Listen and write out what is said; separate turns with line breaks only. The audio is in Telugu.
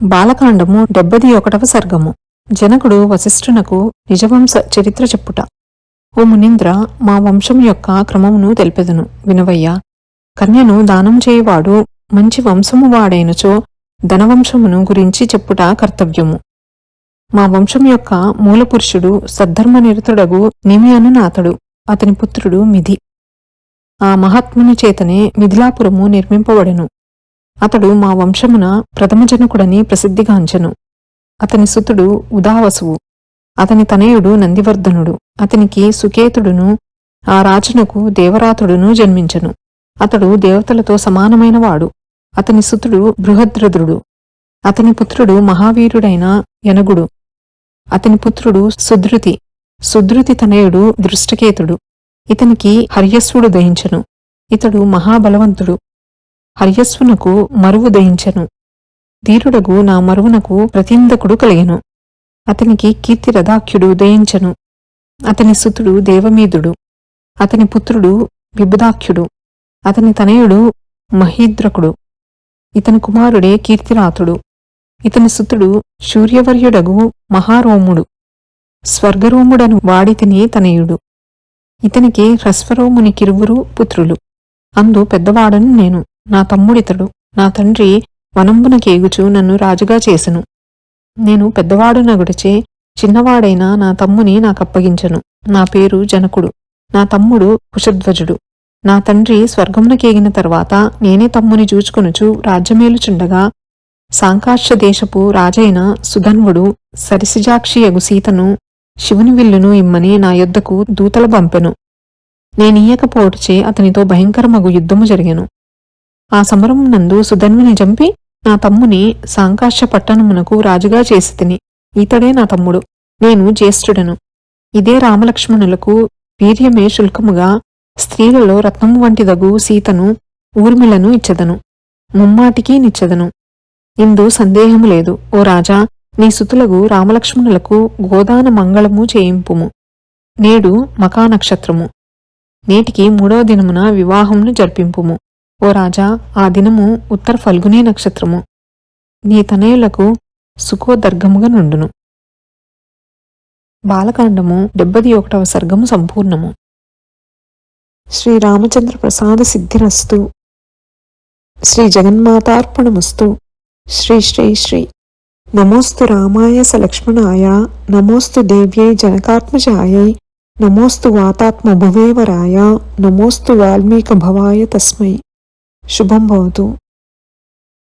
బాలకాండము డెబ్బది ఒకటవ సర్గము. జనకుడు వశిష్ఠునకు నిజవంశ చరిత్ర చెప్పుట. ఓ మునీంద్ర మా వంశం యొక్క క్రమమును తెలిపెదను. వినవయ్యా కన్యను దానం చేయువాడు మంచి వంశము వాడైనచో ధనవంశమును గురించి చెప్పుట కర్తవ్యము. మా వంశం యొక్క మూలపురుషుడు సద్ధర్మనిరతుడగు నిమియను నాతడు అతని పుత్రుడు మిధి ఆ మహాత్ముని చేతనే మిథిలాపురము నిర్మింపబడెను. అతడు మా వంశమున ప్రథమజనకుడని ప్రసిద్ధిగాంచెను అతని సుతుడు ఉదావసువు. అతని తనయుడు నందివర్ధనుడు. అతనికి సుకేతుడును ఆ రాజునకు దేవరాతుడును జన్మించెను. అతడు దేవతలతో సమానమైనవాడు. అతని సుతుడు బృహద్రద్రుడు అతని పుత్రుడు మహావీరుడైన యనగుడు. అతని పుత్రుడు సుధృతి. సుధృతి తనయుడు దృష్టకేతుడు. ఇతనికి హర్యస్వుడు దహించెను. ఇతడు మహాబలవంతుడు. హర్యస్సునకు మరువు దయించెను. ధీరుడగు నా మరువునకు ప్రతిందకుడు కలిగెను. అతనికి కీర్తిరథాఖ్యుడు దయించెను. అతని సుతుడు దేవమీదుడు. అతని పుత్రుడు బిబుదాఖ్యుడు అతని తనయుడు మహీద్రకుడు. ఇతని కుమారుడే కీర్తిరాతుడు ఇతని సుతుడు సూర్యవర్యుడగు మహారోముడు. స్వర్గరోముడను వాడితిని తనయుడు. ఇతనికి హ్రస్వరోముని కిరువురు పుత్రులు. అందు పెద్దవాడను నేను. నా తమ్ముడితడు నా తండ్రి వనంబునకేగుచు నన్ను రాజుగా చేసెను. నేను పెద్దవాడునగుడిచే చిన్నవాడైన నా తమ్ముని నాకప్పగించను. నా పేరు జనకుడు. నా తమ్ముడు కుశధ్వజుడు. నా తండ్రి స్వర్గమునకేగిన తర్వాత నేనే తమ్ముని చూచుకొనుచు రాజ్యమేలుచుండగా సాంకాక్ష దేశపు రాజైన సుధన్వుడు సరిసిజాక్షియగు సీతను శివుని విల్లును ఇమ్మని నా యొద్దకు దూతల పంపెను. నేనీయకపోటుచే అతనితో భయంకరమగు యుద్ధము జరిగెను. ఆ సమరం నందు సుధన్విని చంపి నా తమ్ముని సాంకాశ పట్టణమునకు రాజుగా చేసి తిని ఇతడే నా తమ్ముడు నేను జ్యేష్ఠుడను. ఇదే రామలక్ష్మణులకు వీర్యమే శుల్కముగా స్త్రీలలో రత్నము వంటిదగు సీతను ఊర్మిళను ఇచ్చదను ముమ్మాటికి నిచ్చెదను. ఇందు సందేహము లేదు ఓ రాజా నీ సుతులకు రామలక్ష్మణులకు గోదాన మంగళము చేయింపుము. నేడు మకా నక్షత్రము. నేటికి మూడవ దినమున వివాహంను జరిపింపుము. ఓ రాజా ఆ దినము ఉత్తర ఫల్గుని నక్షత్రము. నీ తనయులకు సుఖోదర్గముగా నుండును. బాలకాండము డెబ్బది ఒకటవ సర్గము సంపూర్ణము. శ్రీరామచంద్ర ప్రసాద సిద్ధిరస్తు. శ్రీ జగన్మాతార్పణమస్తు. శ్రీ శ్రీ శ్రీ. నమోస్తు రామాయ సలక్ష్మణాయ నమోస్తు దేవ్యై జనకాత్మజాయై నమోస్తు వాతాత్మ భువేవరాయ నమోస్తు వాల్మీక భవాయ తస్మై. शुभम भवतु।